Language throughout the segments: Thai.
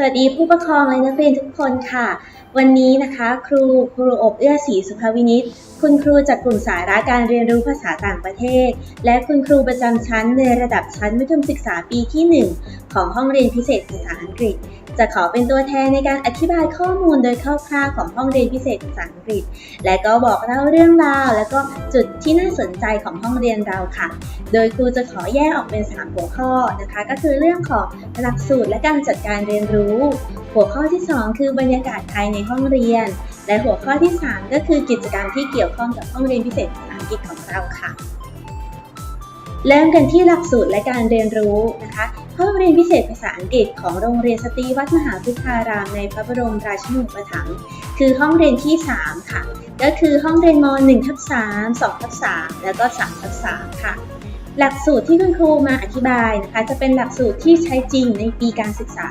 สวัสดีผู้ปกครองและนักเรียนทุกคนค่ะ วันนี้นะคะ ครูครูอบเอื้อศรีสุภวินิต คุณครูจากกลุ่มสาระการเรียนรู้ภาษาต่างประเทศ และคุณครูประจำชั้นในระดับชั้นมัธยมศึกษาปีที่ 1 ของห้องเรียนพิเศษภาษาอังกฤษ จะขอเป็นตัวแทนในการอธิบายข้อมูลโดยคร่าวๆของห้องเรียนพิเศษภาษาอังกฤษ และก็บอกเล่าเรื่องราว และก็จุดที่น่าสนใจของห้องเรียนเราค่ะ โดยครูจะขอแยกออกเป็น 3 หัวข้อนะคะ ก็คือเรื่องของหลักสูตรและการจัดการเรียนรู้ หัวข้อที่ 2 คือบรรยากาศภายในห้องเรียน และหัวข้อที่ 3 ก็คือกิจกรรมที่เกี่ยวข้องกับห้องเรียนพิเศษภาษาอังกฤษของเราค่ะ เริ่มกันที่หลักสูตรและการเรียนรู้นะคะห้องเรียนพิเศษภาษาอังกฤษของโรงเรียนสตรีวัดมหาพุทธารามในพระบรมราชินูปถัมภ์คือห้องเรียนที่ 3 ค่ะ ก็คือห้องเรียนม 1 ทับ3 2ทับ3แล้วก็3ทับ3ค่ะ หลักสูตรที่คุณครูมาอธิบายนะคะจะเป็นหลักสูตรที่ใช้จริงในปีการศึกษา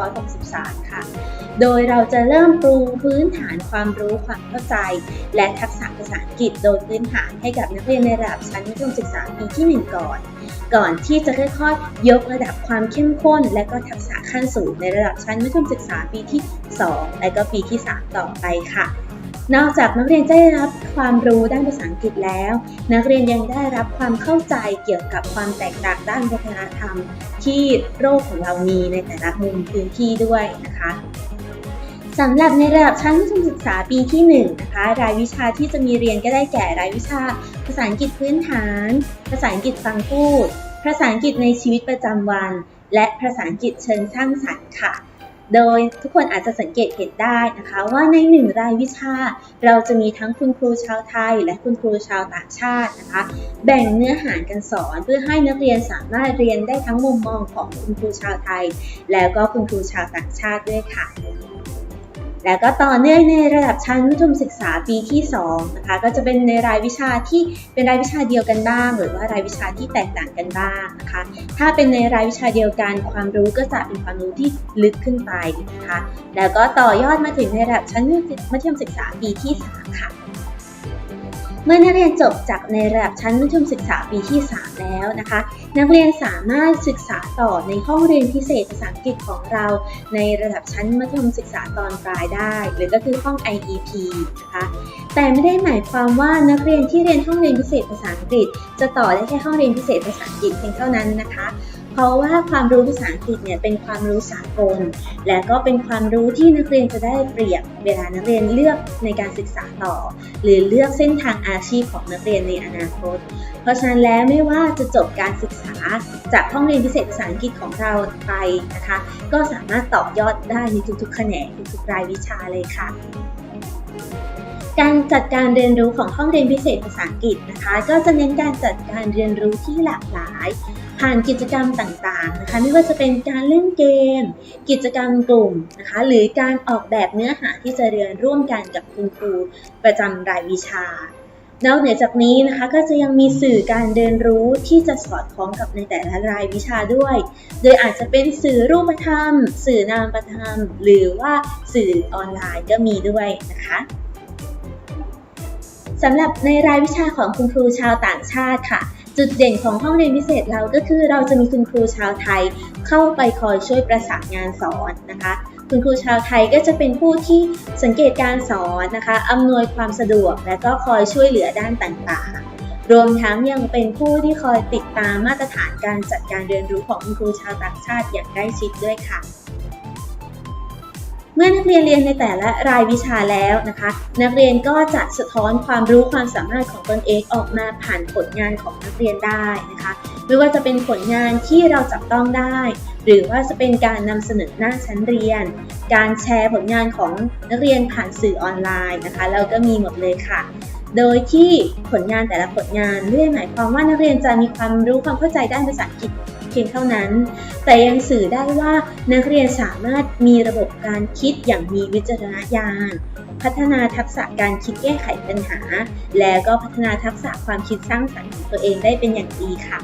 2563 ค่ะ โดยเราจะเริ่มปรุงพื้นฐานความรู้ความเข้าใจ และทักษะภาษาอังกฤษโดยพื้นฐานให้กับนักเรียนในระดับชั้นมัธยมศึกษาปีที่ 1 ก่อน ก่อนที่จะค่อยๆ ยกระดับความเข้มข้น และก็ทักษะขั้นสูงในระดับชั้นมัธยมศึกษาปีที่ 2 และก็ปีที่ 3 ต่อไปค่ะ นอกจากนักเรียนจะได้รับความรู้ด้านภาษาอังกฤษแล้ว นักเรียนยังได้รับความเข้าใจเกี่ยวกับความแตกต่างด้านวัฒนธรรม ที่โลกของเรามีในแต่ละมุมพื้นที่ด้วยนะคะสำหรับในระดับชั้นมัธยมศึกษาปีที่ 1 นะคะ รายวิชาที่จะมีเรียนก็ได้แก่รายวิชา ภาษาอังกฤษพื้นฐาน ภาษาอังกฤษฟังพูด ภาษาอังกฤษในชีวิตประจำวัน และภาษาอังกฤษเชิงสร้างสรรค์ค่ะ โดยทุกคนอาจจะสังเกตเห็นได้นะคะ ว่าในหนึ่งรายวิชา เราจะมีทั้งคุณครูชาวไทย และคุณครูชาวต่างชาตินะคะ แบ่งเนื้อหากันสอนเพื่อให้นักเรียนสามารถเรียนได้ทั้งมุมมองของคุณครูชาวไทย แล้วก็คุณครูชาวต่างชาติด้วยค่ะ แล้วก็ต่อเนื่องในระดับชั้นมัธยมศึกษาปีที่2นะคะก็จะเป็นในรายวิชาที่เป็นรายวิชาเดียวกันบ้าง หรือว่ารายวิชาที่แตกต่างกันบ้างนะคะ ถ้าเป็นในรายวิชาเดียวกันความรู้ก็จะเป็นความรู้ที่ลึกขึ้นไปนะคะ แล้วก็ต่อยอดมาถึงในระดับชั้นมัธยมศึกษาปีที่3ค่ะ เมื่อนักเรียนจบจากในระดับชั้นมัธยมศึกษาปีที่ 3 แล้วนะคะ นักเรียนสามารถศึกษาต่อในห้องเรียนพิเศษภาษาอังกฤษของเรา ในระดับชั้นมัธยมศึกษาตอนปลายได้ หรือก็คือห้อง IEP นะคะแต่ไม่ได้หมายความว่านักเรียนที่เรียนห้องเรียนพิเศษภาษาอังกฤษ จะต่อได้แค่ห้องเรียนพิเศษภาษาอังกฤษเพียงเท่านั้นนะคะ เพราะว่าความรู้ภาษาอังกฤษเนี่ยเป็นความรู้สากล และก็เป็นความรู้ที่นักเรียนจะได้เปรียบเวลานักเรียนเลือกในการศึกษาต่อ หรือเลือกเส้นทางอาชีพของนักเรียนในอนาคต เพราะฉะนั้นแล้วไม่ว่าจะจบการศึกษาจากห้องเรียนพิเศษภาษาอังกฤษของเราไปนะคะ ก็สามารถต่อยอดได้ในทุกๆแขนงทุกๆรายวิชาเลยค่ะการจัดการเรียนรู้ของห้องเรียนพิเศษภาษาอังกฤษนะคะ ก็จะเน้นการจัดการเรียนรู้ที่หลากหลาย ผ่านกิจกรรมต่างๆนะคะ ไม่ว่าจะเป็นการเล่นเกม กิจกรรมกลุ่มนะคะ หรือการออกแบบเนื้อหาที่จะเรียนร่วมกันกับคุณครูประจำรายวิชา นอกเหนือจากนี้นะคะก็จะยังมีสื่อการเรียนรู้ที่จะสอดคล้องกับในแต่ละรายวิชาด้วย โดยอาจจะเป็นสื่อรูปธรรม สื่อนามธรรม หรือว่าสื่อออนไลน์ก็มีด้วยนะคะสำหรับในรายวิชาของคุณครูชาวต่างชาติค่ะ จุดเด่นของห้องเรียนพิเศษเราก็คือเราจะมีคุณครูชาวไทยเข้าไปคอยช่วยประสานงานสอนนะคะ คุณครูชาวไทยก็จะเป็นผู้ที่สังเกตการสอนนะคะอำนวยความสะดวกและก็คอยช่วยเหลือด้านต่างๆ รวมทั้งยังเป็นผู้ที่คอยติดตามมาตรฐานการจัดการเรียนรู้ของคุณครูชาวต่างชาติอย่างใกล้ชิดด้วยค่ะ เมื่อนักเรียนเรียนในแต่ละรายวิชาแล้วนะคะ นักเรียนก็จะสะท้อนความรู้ความสามารถของตนเองออกมาผ่านผลงานของนักเรียนได้นะคะ ไม่ว่าจะเป็นผลงานที่เราจับต้องได้ หรือว่าจะเป็นการนำเสนอหน้าชั้นเรียน การแชร์ผลงานของนักเรียนผ่านสื่อออนไลน์นะคะเราก็มีหมดเลยค่ะโดยที่ผลงานแต่ละผลงานไม่ได้หมายความว่านักเรียนจะมีความรู้ความเข้าใจด้านภาษาอังกฤษ เพียงเท่านั้น แต่ยังสื่อได้ว่านักเรียนสามารถมีระบบการคิดอย่างมีวิจารณญาณ พัฒนาทักษะการคิดแก้ไขปัญหา แล้วก็พัฒนาทักษะความคิดสร้างสรรค์ของตัวเองได้เป็นอย่างดีค่ะ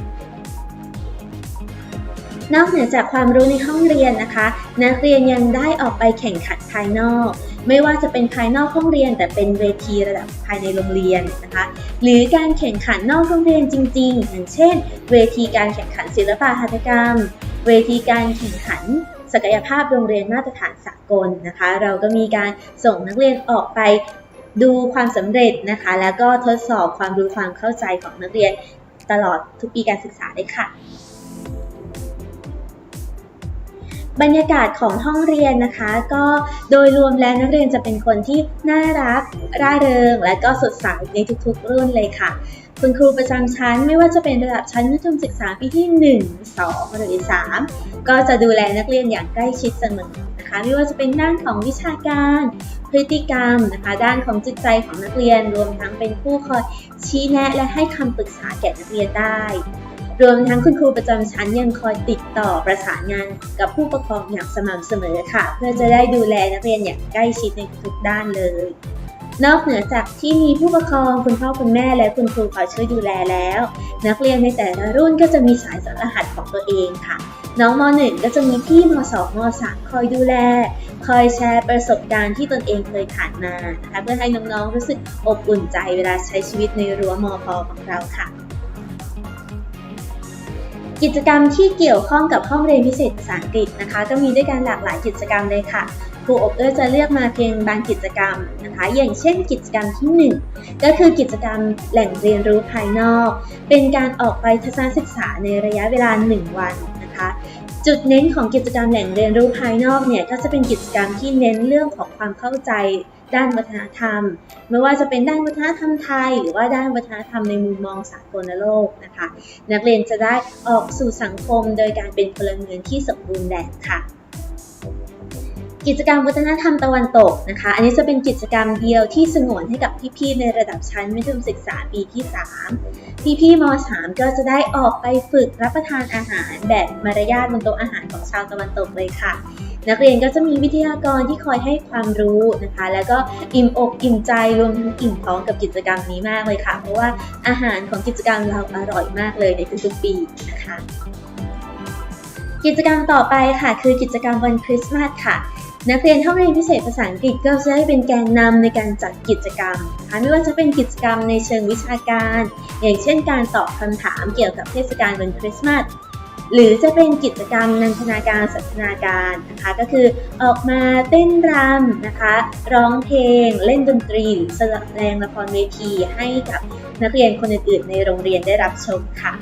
นอกเหนือจากความรู้ในห้องเรียนนะคะ นักเรียนยังได้ออกไปแข่งขันภายนอก ไม่ว่าจะเป็นภายนอกห้องเรียน แต่เป็นเวทีระดับภายในโรงเรียนนะคะ หรือการแข่งขันนอกโรงเรียนจริง ๆ อย่างเช่น เวทีการแข่งขันศิลปะหัตถกรรม เวทีการแข่งขันศักยภาพโรงเรียนมาตรฐานสากลนะคะ เราก็มีการส่งนักเรียนออกไปดูความสำเร็จนะคะ แล้วก็ทดสอบความรู้ความเข้าใจของนักเรียนตลอดทุกปีการศึกษาเลยค่ะ บรรยากาศของห้องเรียนนะคะ ก็โดยรวมแล้วนักเรียนจะเป็นคนที่น่ารัก ร่าเริง และก็สดใสในทุกๆ รุ่นเลยค่ะ คุณครูประจำชั้นไม่ว่าจะเป็นระดับชั้นมัธยมศึกษาปีที่ 1 2 หรือ 3 ก็จะดูแลนักเรียนอย่างใกล้ชิดเสมอนะคะไม่ว่าจะเป็นด้านของวิชาการพฤติกรรมนะคะ ด้านของจิตใจของนักเรียนรวมทั้งเป็นผู้คอยชี้แนะและให้คำปรึกษาแก่นักเรียนได้ รวมทั้งคุณครูประจำชั้นยังคอยติดต่อประสานงานกับผู้ปกครองอย่างสม่ำเสมอค่ะ เพื่อจะได้ดูแลนักเรียนอย่างใกล้ชิดในทุกด้านเลย นอกเหนือจากที่มีผู้ปกครองคุณพ่อคุณแม่และคุณครูคอยช่วยดูแลแล้ว นักเรียนในแต่ละรุ่นก็จะมีสายสรหัสของตัวเองค่ะ น้องม .1 ก็จะมีพี่ม .2 ม .3 คอยดูแล คอยแชร์ประสบการณ์ที่ตนเองเคยผ่านมานะคะเพื่อให้น้องๆรู้สึกอบอุ่นใจเวลาใช้ชีวิตในรั้วมพของเราค่ะ กิจกรรมที่เกี่ยวข้องกับห้องเรียนพิเศษภาษาอังกฤษนะคะ ก็มีด้วยกันหลากหลายกิจกรรมเลยค่ะครูอบเอื้อจะเลือกมาเพียงบางกิจกรรมนะคะ อย่างเช่นกิจกรรมที่ 1 ก็คือกิจกรรมแหล่งเรียนรู้ภายนอก เป็นการออกไปทัศนศึกษาในระยะเวลา 1 วันนะคะ จุดเน้นของกิจกรรมแหล่งเรียนรู้ภายนอกเนี่ยก็จะเป็นกิจกรรมที่เน้นเรื่องของความเข้าใจด้านวัฒนธรรม ไม่ว่าจะเป็นด้านวัฒนธรรมไทย หรือว่าด้านวัฒนธรรมในมุมมองสากลโลกนะคะ นักเรียนจะได้ออกสู่สังคมโดยการเป็นพลเมืองที่สมบูรณ์แบบค่ะ กิจกรรมวัฒนธรรมตะวันตกนะคะ อันนี้จะเป็นกิจกรรมเดียวที่สงวนให้กับพี่ๆในระดับชั้นมัธยมศึกษาปีที่ 3 พี่ๆม .3 ก็จะได้ออกไปฝึกรับประทานอาหารแบบมารยาทบนโต๊ะอาหารของชาวตะวันตกเลยค่ะ นักเรียนก็จะมีวิทยากรที่คอยให้ความรู้นะคะ แล้วก็อิ่มอกอิ่มใจรวมทั้งอิ่มท้องกับกิจกรรมนี้มากเลยค่ะ เพราะว่าอาหารของกิจกรรมเราอร่อยมากเลยในทุกๆปีนะคะ กิจกรรมต่อไปค่ะ คือกิจกรรมวันคริสต์มาสค่ะ นักเรียนห้องเรียนพิเศษภาษาอังกฤษก็จะได้เป็นแกนนำในการจัดกิจกรรมนะคะไม่ว่าจะเป็นกิจกรรมในเชิงวิชาการ อย่างเช่นการตอบคำถามเกี่ยวกับเทศกาลวันคริสต์มาสหรือจะเป็นกิจกรรมนันทนาการสันทนาการนะคะก็คือออกมาเต้นรำนะคะร้องเพลง เล่นดนตรีหรือแสดงละครเวทีให้กับนักเรียนคนอื่นๆในโรงเรียนได้รับชมค่ะ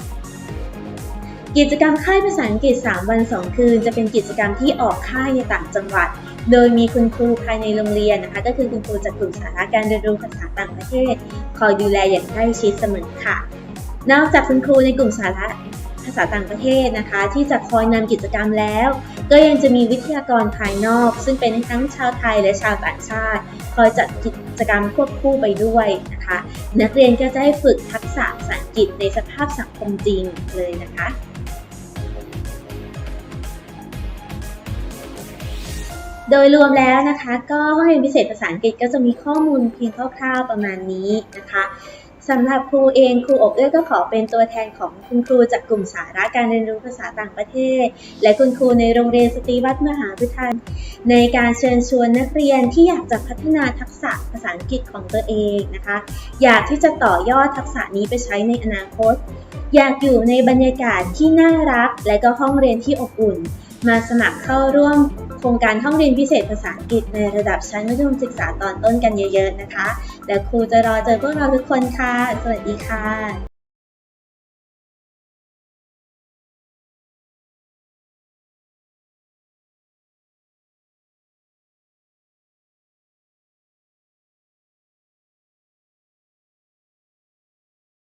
กิจกรรมค่ายภาษาอังกฤษ 3 วัน 2 คืน จะเป็นกิจกรรมที่ออกค่ายในต่างจังหวัด โดยมีคุณครูภายในโรงเรียนนะคะ ก็คือคุณครูจากกลุ่มสาระการเรียนรู้ภาษาต่างประเทศ คอยดูแลอย่างใกล้ชิดเสมอค่ะ นอกจากคุณครูในกลุ่มสาระภาษาต่างประเทศนะคะ ที่จะคอยนำกิจกรรมแล้ว ก็ยังจะมีวิทยากรภายนอก ซึ่งเป็นทั้งชาวไทยและชาวต่างชาติ คอยจัดกิจกรรมควบคู่ไปด้วยนะคะ นักเรียนก็จะได้ฝึกทักษะภาษาอังกฤษในสภาพสังคมจริงเลยนะคะ โดยรวมแล้วนะคะก็ห้องเรียนพิเศษภาษาอังกฤษก็จะมีข้อมูลเพียงคร่าวๆประมาณนี้นะคะสำหรับครูเองครูอบเอื้อก็ขอเป็นตัวแทนของคุณครูจากกลุ่มสาระการเรียนรู้ภาษาต่างประเทศ และคุณครูในโรงเรียนสตรีวัดมหาวิทยาลัยในการเชิญชวนนักเรียนที่อยากจะพัฒนาทักษะภาษาอังกฤษของตัวเองนะคะ อยากที่จะต่อยอดทักษะนี้ไปใช้ในอนาคต อยากอยู่ในบรรยากาศที่น่ารัก และก็ห้องเรียนที่อบอุ่น มาสมัครเข้าร่วม รงการห้องเรียนพิเศษภาษาอังกฤษในระดับชั้นมัธยมศึกษาตอนต้นกันเยอะๆนะคะ และครูจะรอเจอพวกเราทุกคนค่ะ สวัสดีค่ะ